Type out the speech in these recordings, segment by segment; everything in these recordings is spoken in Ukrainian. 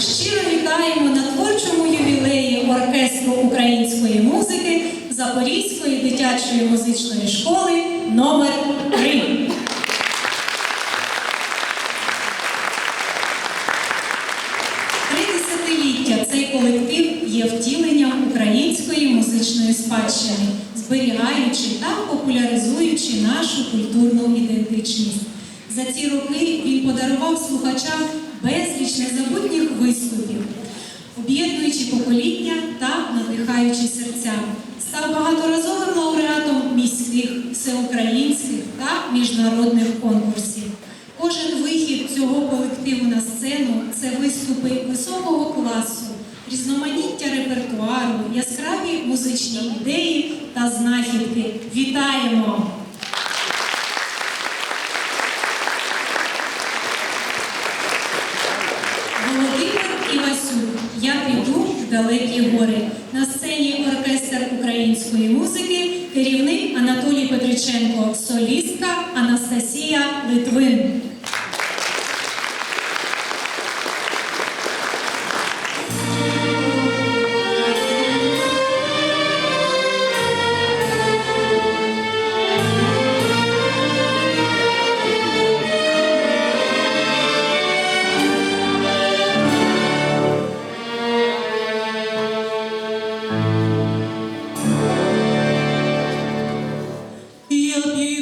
щиро вітаємо на творчому ювілеї оркестру української музики Запорізької дитячої музичної школи номер 3 Три десятиліття цей колектив є втіленням української музичної спадщини, зберігаючи та популяризуючи нашу культурну ідентичність. За ці роки він подарував слухачам безліч незабутніх виступів, об'єднуючи покоління та надихаючи серця. Став багаторазовим лауреатом міських, всеукраїнських та міжнародних конкурсів. Кожен вихід цього колективу на сцену це виступи високого класу, різноманіття репертуару, яскраві музичні ідеї та знахідки. Вітаємо! Литвин. you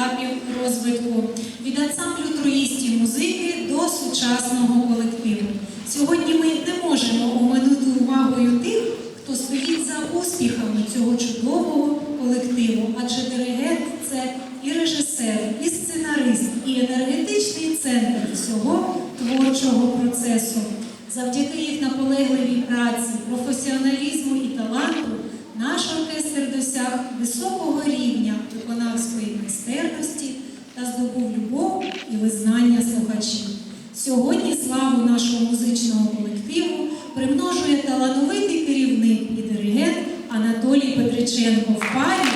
етапів розвитку від ансамблю троїстів музики до сучасного колективу. Сьогодні ми не можемо оминути увагою тих, хто стоїть за успіхами цього чудового колективу, адже диригент це і режисер, і сценарист, і енергетичний центр всього творчого процесу. Завдяки їх наполегливій праці, професіоналізму і таланту наш оркестр досяг високого рівня виконавської майстерності та здобув любов і визнання слухачів. Сьогодні славу нашого музичного колективу примножує талановитий керівник і диригент Анатолій Петриченко в парі.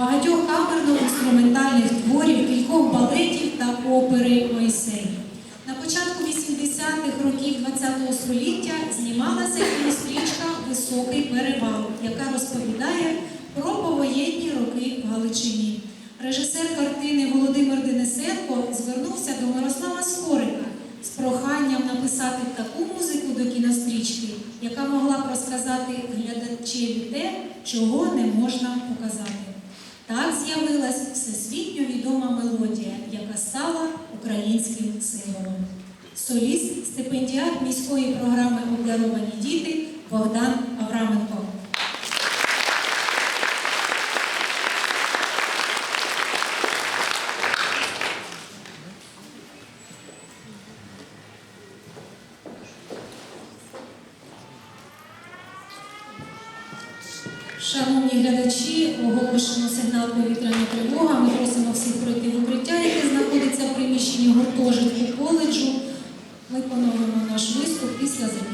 Багатьох камерно-інструментальних творів, кількох балетів та опери Мойсей. На початку 80-х років ХХ століття знімалася кінострічка Високий перевал, яка розповідає про повоєнні роки в Галичині. Режисер картини Володимир Денисенко звернувся до Мирослава Скорика з проханням написати таку музику до кінострічки, яка могла б розказати глядачеві те, чого не можна показати. Так з'явилась всесвітньо відома мелодія, яка стала українським символом. Соліст, стипендіат міської програми Обдаровані діти Богдан Авраменко. Шановні глядачі, оголошено сигнал повітряна тривога. Ми просимо всіх пройти в укриття, яке знаходиться в приміщенні гуртожитку коледжу. Ми поновимо наш виступ після закінчення.